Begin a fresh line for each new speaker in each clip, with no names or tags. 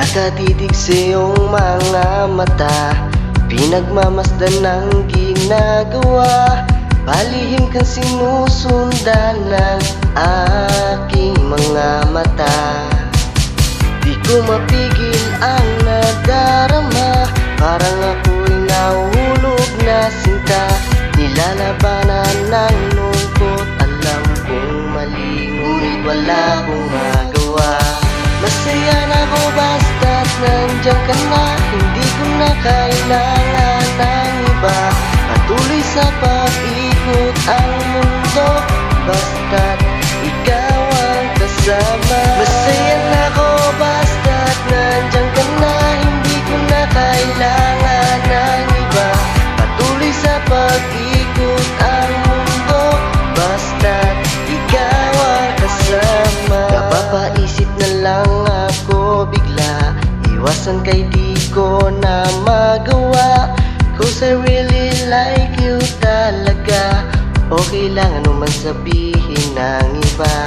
Nakatitig sa iyong mga mata. Pinagmamasdan ng ginagawa. Palihim kang sinusundan ng aking mga mata. Di ko mapigil ang nadarama. Parang ako'y nahulog na sinta. Nilalabanan ng lungkot. Alam kong mali Ngunit wala akong magawa. Masaya nandiyan ka na Hindi ko na kailangan ng iba. Patuloy sa pag-ikot ang mundo Basta't Iwasan kay di ko na magawa. Cause I really like you talaga Okay lang ano man sabihin ng iba.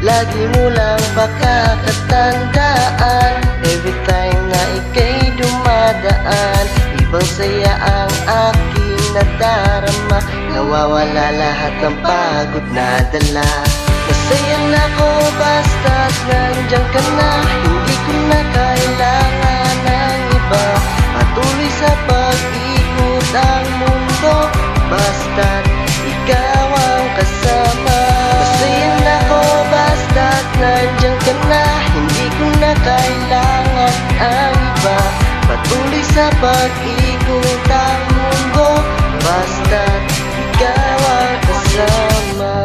Lagi mo lang pakakatandaan. Every time na ika'y dumadaan Ibang saya ang aking nadarama. Nawawala lahat ng pagod na dala. Masaya na ko basta't nandiyan ka na. Hindi ko na kailangan ang iba. Patuloy sa pag-ikot ang mundo Basta't ikaw ang kasama.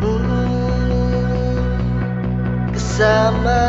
Mm, Kasama